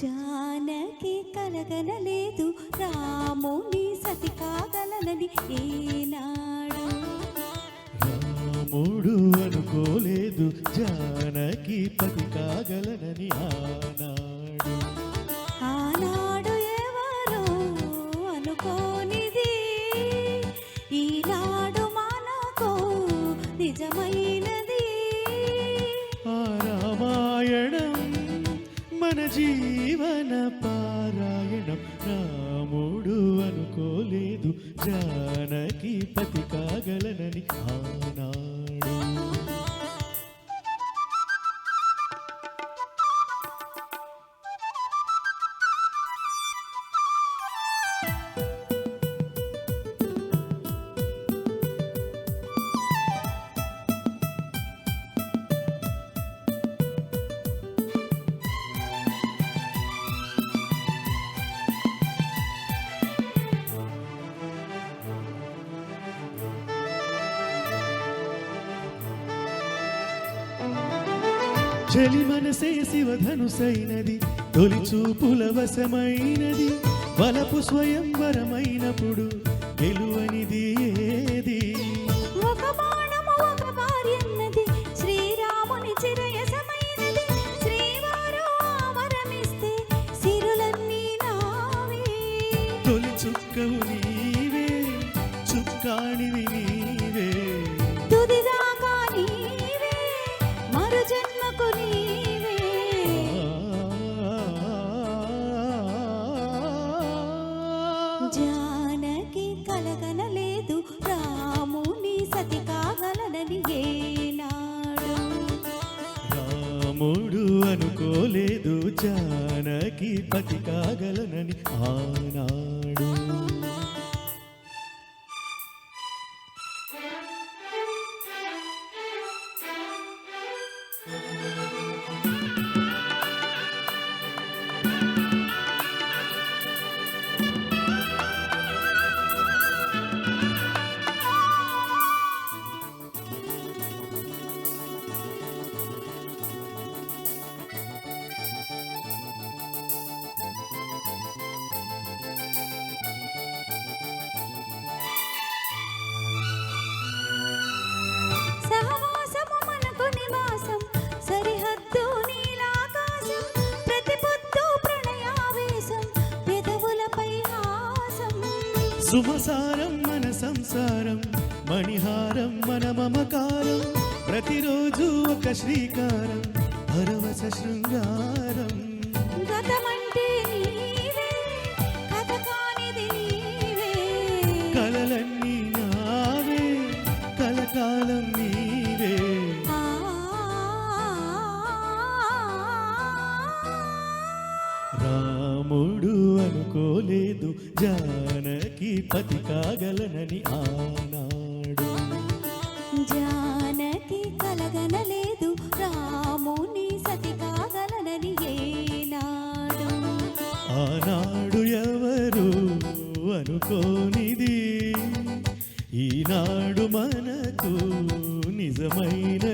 జానకి కలగనలేదు. రాముని సతి కాగలనని ఏనాడు. రాముడు అనుకోలేదు. జానకి పతి కాగలనని ఆనా జానకి పతి చలి మనసే శివధనుసైనది తొలి చూపుల వశమైనది వలపు స్వయంవరమైనప్పుడు గెలువనిది రాముడు అనుకోలేదు జానకి పతి కాగలనని ఆనాడు. సుమసారం మన సంసారం మణిహారం మన మమకారం ప్రతిరోజు ఒక శ్రీకారం భరవస శృంగారం. కలలన్నీ నావే కలకాలం నీవే. ఆ రాముడు అనుకోలేదు. జానకి పతి కాగలనని ఆనాడు. జానకి కలగనలేదు. రాముని సతి కాగలనని ఏనాడు. ఆనాడు ఎవరు అనుకోనిది? ఈనాడు మనకు నిజమైనది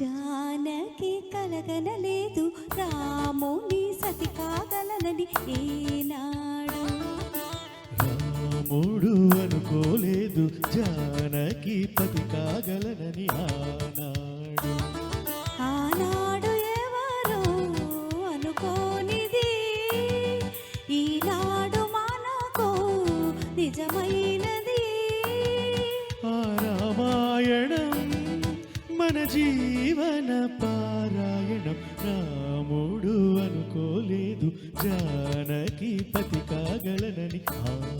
జానకి కలగనలేదు. రాముని సతి కాగలనని ఏనాడు. రాముడు అనుకోలేదు జానకి పతి కాగలనని ఆనాడు. రాముడు అనుకోలేదు. జానకి పతి కాగలనని. ఆ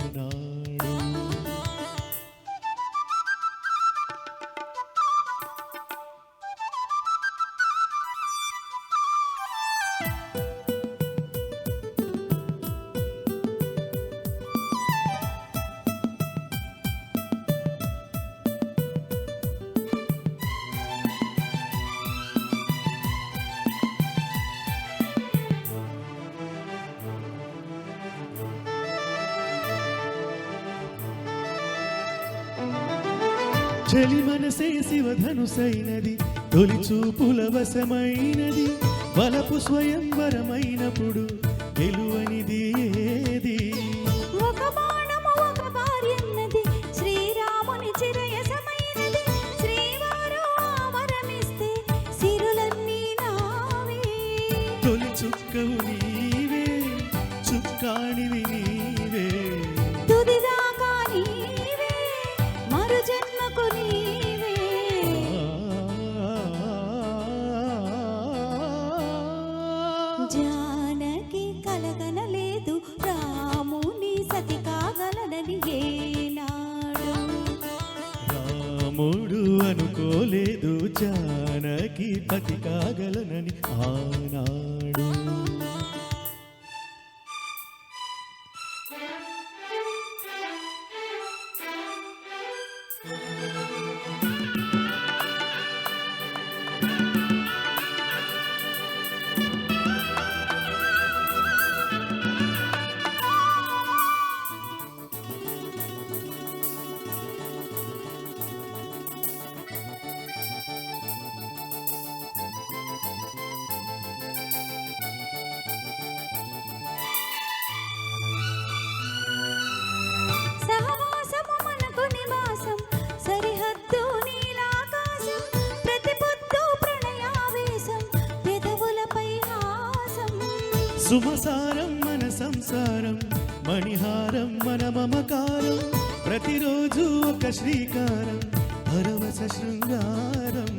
చలి మనసే శివధనుసైనది తొలి చూపుల వశమైనది బలపు స్వయంవరమైనప్పుడు గెలువనిది రాముడు అనుకోలేదు జానకి పతి కాగలనని ఆనాడు. సుమసారం మన సంసారం మణిహారం మన మమకారం ప్రతిరోజు ఒక శ్రీకారం పరవశ శృంగారం.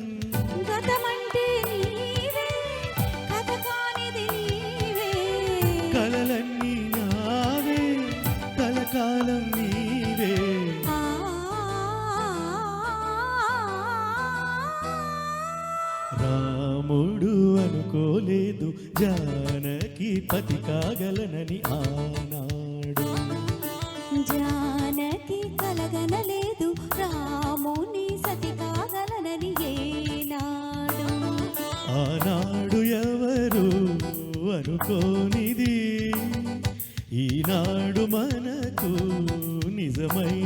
కలలన్నీ నావే కలకాలం నీవే. రాముడు అనుకోలేదు జానకి పతి కాగలనని ఆనాడు. జానకి కలగనలేదు రాముని సతి కాగలనని ఏనాడు. ఆనాడు ఎవరు అనుకోనిది? ఈనాడు మనకు నిజమైనది